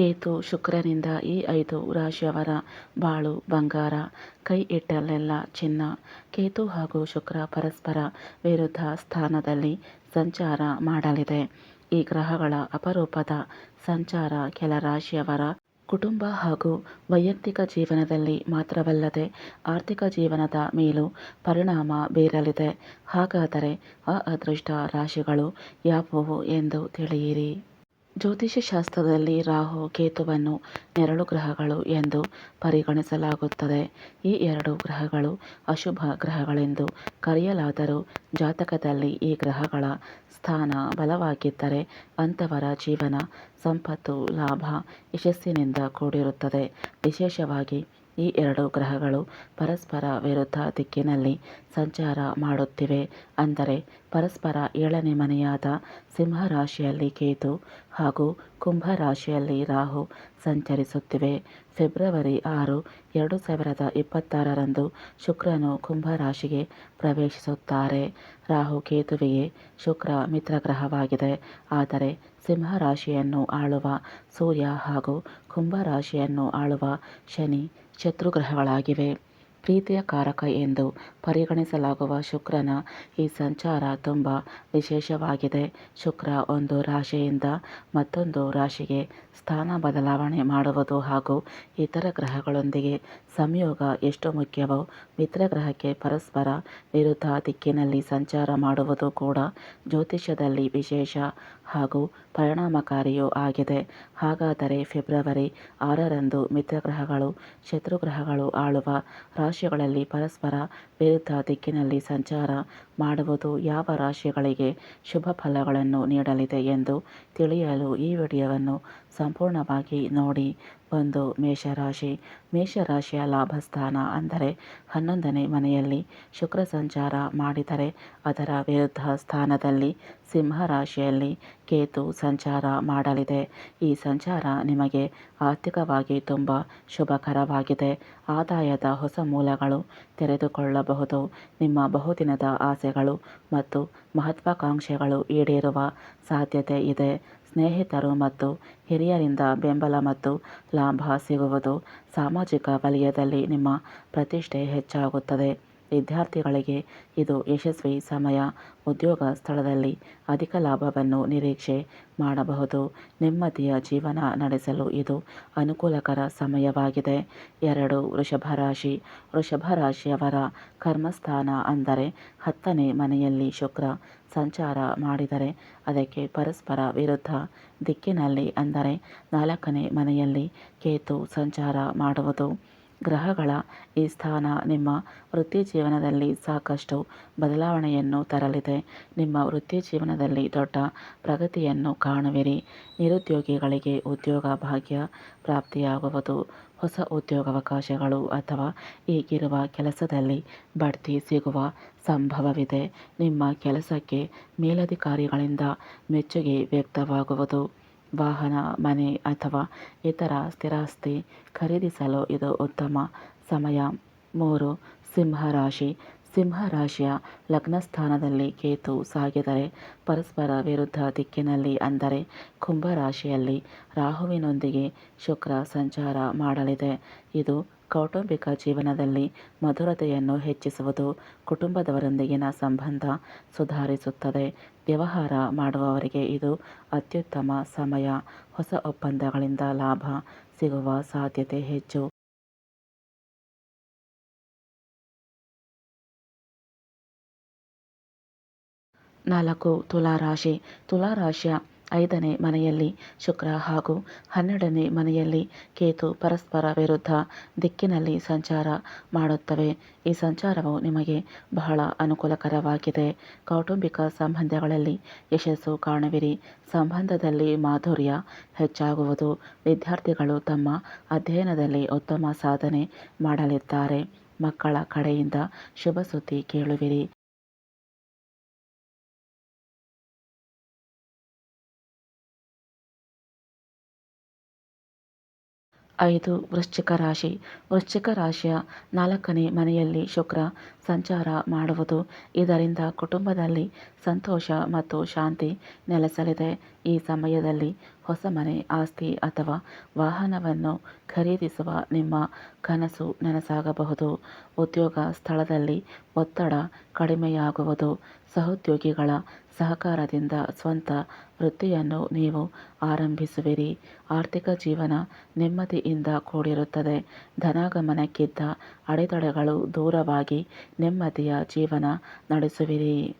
ಕೇತು ಶುಕ್ರನಿಂದ ಈ ಐದು ರಾಶಿಯವರ ಬಾಳು, ಬಂಗಾರ, ಕೈ ಇಟ್ಟಲ್ಲೆಲ್ಲ ಚಿನ್ನ. ಕೇತು ಹಾಗೂ ಶುಕ್ರ ಪರಸ್ಪರ ವಿರುದ್ಧ ಸ್ಥಾನದಲ್ಲಿ ಸಂಚಾರ ಮಾಡಲಿದೆ. ಈ ಗ್ರಹಗಳ ಅಪರೂಪದ ಸಂಚಾರ ಕೆಲ ರಾಶಿಯವರ ಕುಟುಂಬ ಹಾಗೂ ವೈಯಕ್ತಿಕ ಜೀವನದಲ್ಲಿ ಮಾತ್ರವಲ್ಲದೆ ಆರ್ಥಿಕ ಜೀವನದ ಮೇಲೂ ಪರಿಣಾಮ ಬೀರಲಿದೆ. ಹಾಗಾದರೆ ಆ ಅದೃಷ್ಟ ರಾಶಿಗಳು ಯಾವುವು ಎಂದು ತಿಳಿಯಿರಿ. ಜ್ಯೋತಿಷ್ಯ ಶಾಸ್ತ್ರದಲ್ಲಿ ರಾಹು ಕೇತುವನ್ನು ನೆರಳು ಗ್ರಹಗಳು ಎಂದು ಪರಿಗಣಿಸಲಾಗುತ್ತದೆ. ಈ ಎರಡು ಗ್ರಹಗಳು ಅಶುಭ ಗ್ರಹಗಳೆಂದು ಕರೆಯಲಾದರೂ ಜಾತಕದಲ್ಲಿ ಈ ಗ್ರಹಗಳ ಸ್ಥಾನ ಬಲವಾಗಿದ್ದರೆ ಅಂಥವರ ಜೀವನ, ಸಂಪತ್ತು, ಲಾಭ, ಯಶಸ್ಸಿನಿಂದ ಕೂಡಿರುತ್ತದೆ. ವಿಶೇಷವಾಗಿ ಈ ಎರಡು ಗ್ರಹಗಳು ಪರಸ್ಪರ ವಿರುದ್ಧ ದಿಕ್ಕಿನಲ್ಲಿ ಸಂಚಾರ ಮಾಡುತ್ತಿವೆ. ಅಂದರೆ, ಪರಸ್ಪರ ಏಳನೇ ಮನೆಯಾದ ಸಿಂಹ ರಾಶಿಯಲ್ಲಿ ಕೇತು ಹಾಗೂ ಕುಂಭ ರಾಶಿಯಲ್ಲಿ ರಾಹು ಸಂಚರಿಸುತ್ತಿವೆ. ಫೆಬ್ರವರಿ ಆರು, ಎರಡು ಸಾವಿರದ ಇಪ್ಪತ್ತಾರರಂದು ಶುಕ್ರನು ಕುಂಭ ರಾಶಿಗೆ ಪ್ರವೇಶಿಸುತ್ತಾರೆ. ರಾಹು ಕೇತುವಿಗೆ ಶುಕ್ರ ಮಿತ್ರಗ್ರಹವಾಗಿದೆ. ಆದರೆ ಸಿಂಹ ರಾಶಿಯನ್ನು ಆಳುವ ಸೂರ್ಯ ಹಾಗೂ ಕುಂಭ ರಾಶಿಯನ್ನು ಆಳುವ ಶನಿ ಶತ್ರುಗ್ರಹಗಳಾಗಿವೆ. ಪ್ರೀತಿಯ ಕಾರಕ ಎಂದು ಪರಿಗಣಿಸಲಾಗುವ ಶುಕ್ರನ ಈ ಸಂಚಾರ ತುಂಬ ವಿಶೇಷವಾಗಿದೆ. ಶುಕ್ರ ಒಂದು ರಾಶಿಯಿಂದ ಮತ್ತೊಂದು ರಾಶಿಗೆ ಸ್ಥಾನ ಬದಲಾವಣೆ ಮಾಡುವುದು ಹಾಗೂ ಇತರ ಗ್ರಹಗಳೊಂದಿಗೆ ಸಂಯೋಗ ಎಷ್ಟು ಮುಖ್ಯವೋ, ಮಿತ್ರ ಗ್ರಹಕ್ಕೆ ಪರಸ್ಪರ ವಿರುದ್ಧ ದಿಕ್ಕಿನಲ್ಲಿ ಸಂಚಾರ ಮಾಡುವುದು ಕೂಡ ಜ್ಯೋತಿಷ್ಯದಲ್ಲಿ ವಿಶೇಷ ಹಾಗೂ ಪರಿಣಾಮಕಾರಿಯೂ ಆಗಿದೆ. ಹಾಗಾದರೆ ಫೆಬ್ರವರಿ ಆರರಂದು ಮಿತ್ರಗ್ರಹಗಳು ಶತ್ರುಗ್ರಹಗಳು ಆಳುವ ರಾಶಿಗಳಲ್ಲಿ ಪರಸ್ಪರ ವಿರುದ್ಧ ದಿಕ್ಕಿನಲ್ಲಿ ಸಂಚಾರ ಮಾಡುವುದು ಯಾವ ರಾಶಿಗಳಿಗೆ ಶುಭ ಫಲಗಳನ್ನು ನೀಡಲಿದೆ ಎಂದು ತಿಳಿಯಲು ಈ ವಿಡಿಯೋವನ್ನು ಸಂಪೂರ್ಣವಾಗಿ ನೋಡಿ. ಒಂದು ಮೇಷರಾಶಿ, ಮೇಷರಾಶಿಯ ಲಾಭಸ್ಥಾನ ಅಂದರೆ ಹನ್ನೊಂದನೇ ಮನೆಯಲ್ಲಿ ಶುಕ್ರ ಸಂಚಾರ ಮಾಡಿದರೆ ಅದರ ವಿರುದ್ಧ ಸ್ಥಾನದಲ್ಲಿ ಸಿಂಹರಾಶಿಯಲ್ಲಿ ಕೇತು ಸಂಚಾರ ಮಾಡಲಿದೆ. ಈ ಸಂಚಾರ ನಿಮಗೆ ಆರ್ಥಿಕವಾಗಿ ತುಂಬ ಶುಭಕರವಾಗಿದೆ. ಆದಾಯದ ಹೊಸ ಮೂಲಗಳು ತೆರೆದುಕೊಳ್ಳಬಹುದು. ನಿಮ್ಮ ಬಹುದಿನದ ಆಸೆಗಳು ಮತ್ತು ಮಹತ್ವಾಕಾಂಕ್ಷೆಗಳು ಈಡೇರುವ ಸಾಧ್ಯತೆ ಇದೆ. ಸ್ನೇಹಿತರು ಮತ್ತು ಹಿರಿಯರಿಂದ ಬೆಂಬಲ ಮತ್ತು ಲಾಭ ಸಿಗುವುದು ಸಾಮಾಜಿಕ ವಲಯದಲ್ಲಿ ನಿಮ್ಮ ಪ್ರತಿಷ್ಠೆ ಹೆಚ್ಚಾಗುತ್ತದೆ. ವಿದ್ಯಾರ್ಥಿಗಳಿಗೆ ಇದು ಯಶಸ್ವಿ ಸಮಯ, ಉದ್ಯೋಗ ಸ್ಥಳದಲ್ಲಿ ಅಧಿಕ ಲಾಭವನ್ನು ನಿರೀಕ್ಷೆ ಮಾಡಬಹುದು. ನೆಮ್ಮದಿಯ ಜೀವನ ನಡೆಸಲು ಇದು ಅನುಕೂಲಕರ ಸಮಯವಾಗಿದೆ. ಎರಡು, ವೃಷಭ ರಾಶಿ. ವೃಷಭ ರಾಶಿಯವರ ಕರ್ಮಸ್ಥಾನ ಅಂದರೆ ಹತ್ತನೇ ಮನೆಯಲ್ಲಿ ಶುಕ್ರ ಸಂಚಾರ ಮಾಡಿದರೆ ಅದಕ್ಕೆ ಪರಸ್ಪರ ವಿರುದ್ಧ ದಿಕ್ಕಿನಲ್ಲಿ ಅಂದರೆ ನಾಲ್ಕನೇ ಮನೆಯಲ್ಲಿ ಕೇತು ಸಂಚಾರ ಮಾಡುವುದು. ಗ್ರಹಗಳ ಈ ಸ್ಥಾನ ನಿಮ್ಮ ವೃತ್ತಿ ಜೀವನದಲ್ಲಿ ಸಾಕಷ್ಟು ಬದಲಾವಣೆಯನ್ನು ತರಲಿದೆ. ನಿಮ್ಮ ವೃತ್ತಿ ಜೀವನದಲ್ಲಿ ದೊಡ್ಡ ಪ್ರಗತಿಯನ್ನು ಕಾಣುವಿರಿ. ನಿರುದ್ಯೋಗಿಗಳಿಗೆ ಉದ್ಯೋಗ ಭಾಗ್ಯ ಪ್ರಾಪ್ತಿಯಾಗುವುದು. ಹೊಸ ಉದ್ಯೋಗಾವಕಾಶಗಳು ಅಥವಾ ಈಗಿರುವ ಕೆಲಸದಲ್ಲಿ ಬಡ್ತಿ ಸಿಗುವ ಸಂಭವವಿದೆ. ನಿಮ್ಮ ಕೆಲಸಕ್ಕೆ ಮೇಲಧಿಕಾರಿಗಳಿಂದ ಮೆಚ್ಚುಗೆ ವ್ಯಕ್ತವಾಗುವುದು. ವಾಹನ, ಮನೆ ಅಥವಾ ಇತರ ಸ್ಥಿರಾಸ್ತಿ ಖರೀದಿಸಲು ಇದು ಉತ್ತಮ ಸಮಯ. ಮೂರು, ಸಿಂಹ ರಾಶಿ. ಸಿಂಹ ರಾಶಿಯ ಲಗ್ನಸ್ಥಾನದಲ್ಲಿ ಕೇತು ಸಾಗಿದರೆ ಪರಸ್ಪರ ವಿರುದ್ಧ ದಿಕ್ಕಿನಲ್ಲಿ ಅಂದರೆ ಕುಂಭ ರಾಶಿಯಲ್ಲಿ ರಾಹುವಿನೊಂದಿಗೆ ಶುಕ್ರ ಸಂಚಾರ ಮಾಡಲಿದೆ. ಇದು ಕೌಟುಂಬಿಕ ಜೀವನದಲ್ಲಿ ಮಧುರತೆಯನ್ನು ಹೆಚ್ಚಿಸುವುದು ಕುಟುಂಬದವರೊಂದಿಗಿನ ಸಂಬಂಧ ಸುಧಾರಿಸುತ್ತದೆ. ವ್ಯವಹಾರ ಮಾಡುವವರಿಗೆ ಇದು ಅತ್ಯುತ್ತಮ ಸಮಯ. ಹೊಸ ಒಪ್ಪಂದಗಳಿಂದ ಲಾಭ ಸಿಗುವ ಸಾಧ್ಯತೆ ಹೆಚ್ಚು. ನಾಲ್ಕು, ತುಲಾರಾಶಿ. ತುಲಾರಾಶಿಯ ಐದನೇ ಮನೆಯಲ್ಲಿ ಶುಕ್ರ ಹಾಗೂ ಹನ್ನೆರಡನೇ ಮನೆಯಲ್ಲಿ ಕೇತು ಪರಸ್ಪರ ವಿರುದ್ಧ ದಿಕ್ಕಿನಲ್ಲಿ ಸಂಚಾರ ಮಾಡುತ್ತವೆ. ಈ ಸಂಚಾರವು ನಿಮಗೆ ಬಹಳ ಅನುಕೂಲಕರವಾಗಿದೆ. ಕೌಟುಂಬಿಕ ಸಂಬಂಧಗಳಲ್ಲಿ ಯಶಸ್ಸು ಕಾಣುವಿರಿ. ಸಂಬಂಧದಲ್ಲಿ ಮಾಧುರ್ಯ ಹೆಚ್ಚಾಗುವುದು. ವಿದ್ಯಾರ್ಥಿಗಳು ತಮ್ಮ ಅಧ್ಯಯನದಲ್ಲಿ ಉತ್ತಮ ಸಾಧನೆ ಮಾಡಲಿದ್ದಾರೆ. ಮಕ್ಕಳ ಕಡೆಯಿಂದ ಶುಭ ಸುದ್ದಿ ಕೇಳುವಿರಿ. ಐದು ವೃಶ್ಚಿಕ ರಾಶಿ. ವೃಶ್ಚಿಕ ರಾಶಿಯ ನಾಲ್ಕನೇ ಮನೆಯಲ್ಲಿ ಶುಕ್ರ ಸಂಚಾರ ಮಾಡುವುದು. ಇದರಿಂದ ಕುಟುಂಬದಲ್ಲಿ ಸಂತೋಷ ಮತ್ತು ಶಾಂತಿ ನೆಲೆಸಲಿದೆ. ಈ ಸಮಯದಲ್ಲಿ ಹೊಸ ಮನೆ, ಆಸ್ತಿ ಅಥವಾ ವಾಹನವನ್ನು ಖರೀದಿಸುವ ನಿಮ್ಮ ಕನಸು ನನಸಾಗಬಹುದು. ಉದ್ಯೋಗ ಸ್ಥಳದಲ್ಲಿ ಒತ್ತಡ ಕಡಿಮೆಯಾಗುವುದು. ಸಹೋದ್ಯೋಗಿಗಳ ಸಹಕಾರದಿಂದ ಸ್ವಂತ ವೃತ್ತಿಯನ್ನು ನೀವು ಆರಂಭಿಸುವಿರಿ. ಆರ್ಥಿಕ ಜೀವನ ನೆಮ್ಮದಿಯಿಂದ ಕೂಡಿರುತ್ತದೆ. ಧನಾಗಮನಕ್ಕಿದ್ದ ಅಡೆತಡೆಗಳು ದೂರವಾಗಿ ನೆಮ್ಮದಿಯ ಜೀವನ ನಡೆಸುವಿರಿ.